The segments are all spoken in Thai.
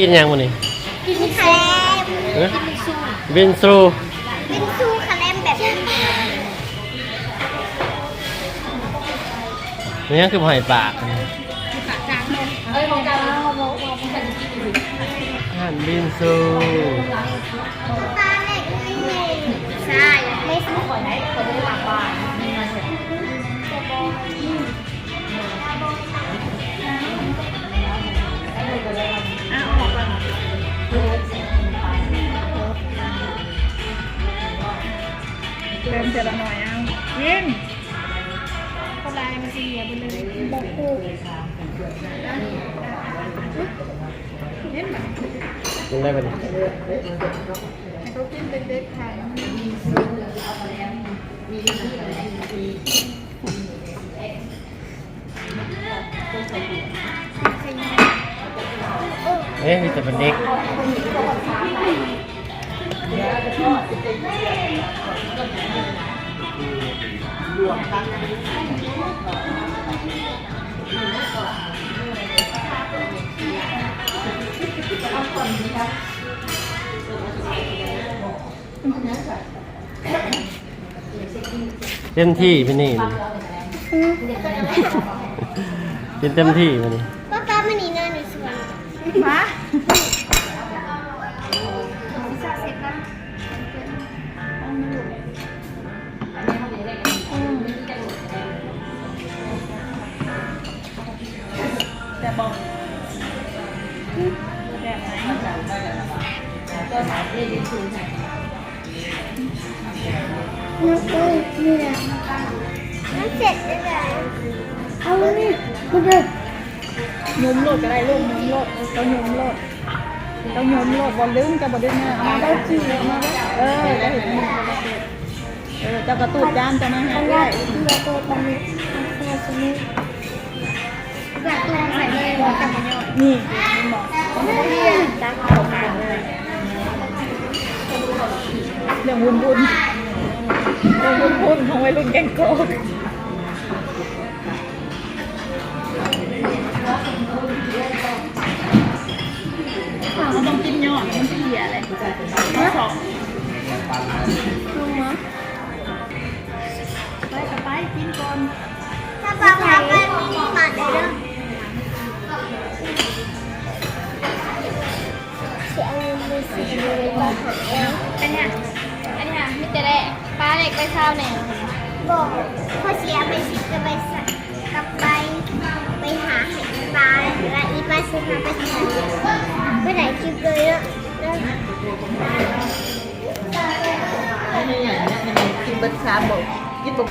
กินยังมันนี่กินแคลมเอ๊ะกินซูบินซูกินซูแคลมแบบนี้นี่ยังคือหอยปากเอ้ยมองกันมองมองอาหารบินซู เริ่มเจอละหน่อยเอายิงคนลายมันสีเหลืองไปเลยบอกกูยิงแบบกินได้ปะเนี่ยเขากินเป็นเด็กไทยเอ๊ะมีแต่เป็นเด็ก เต็มที่พี่นี่กินเต็มที่มานี่ป้าป้ามันนี่นอนในสวนมา บอกแบบไหนตัวสายเล่น้ำเอ้ยนี่นะน้ำเสร็จแล้เหรอเอาเลยคุณเด็กยมโลดก็ได้ลูกยมโลดต้องยมโลดต้องยมโลดบอลลึงกับบอลลึงนะเอามาได้จีเอมาได้เออได้เห็นเออจ้ากระตูดจานจะมาให้ได้แรกเรือตัวตอนนี้แค่ชนิ นยอดนี่มันบอกตักเอาผ่านเลยเรื่องบุญบุญเรื่องบุญบุญของวัยรุ่นแกงโกกเราต้องกินยอดมันเสียอะไรมาสองลงมั้ง อันเนี้ยอันเนี้ยมิเตเล่ป้าเด็กไปเช้าเนี่ยบอกพ่อเสียไปสิจะไปสักกลับไปไปหาเห็ดปลาและอีปลาซื้อมาไปทานไปไหนคลิปเลยอะแล้วนี่อย่างนี้มันกินเบิร์ดชาบอกกินบอก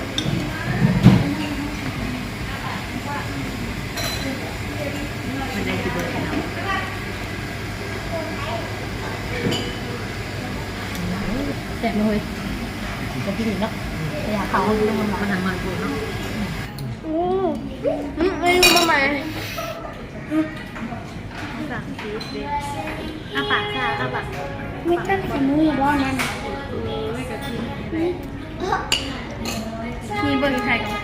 แต่ไม่เคยจะกินอีกเนาะแต่อยากเขาเขาต้องมาทำมันกูเนาะอืมอืมไม่รู้มาไหมสั่งซีดเลยอาปากค่ะอาปากไม่ต้องขมือบ้านนั้นไม่กระทิมีเบอร์ใครกัน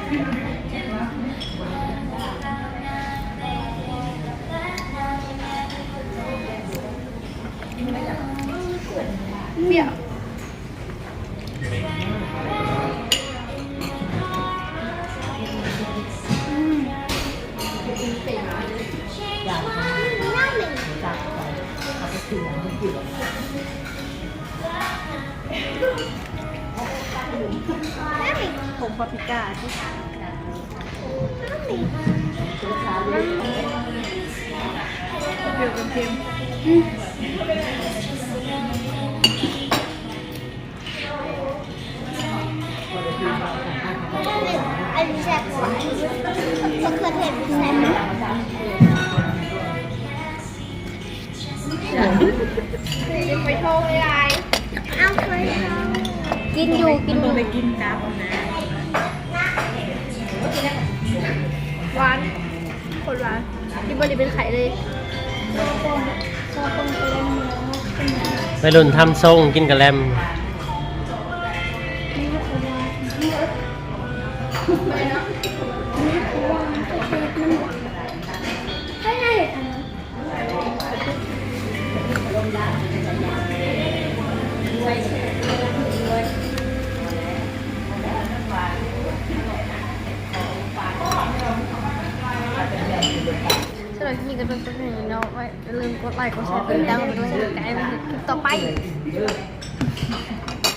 เดี๋ยว ผมปาปริก้าที่หน้าเหม็นเปรี้ยวเค็มอันนี้แซ่บกว่าอันนี้มะเขือเทศแซ่บ ไปโทรเลยไลน์เอาเคยกินอยู่กินอต้ยู่ไปกินกราฟนะหวานคนหวานที่บริเป็นไข่เลยไปรุ่นทำทรงกินกะแลมให้ให้ สำหรับที่ก็เป็นตัวนี้เนาะไม่ลืมกดไลค์กดแชร์กดติดตามกดด้วยกดไลค์ต่อไป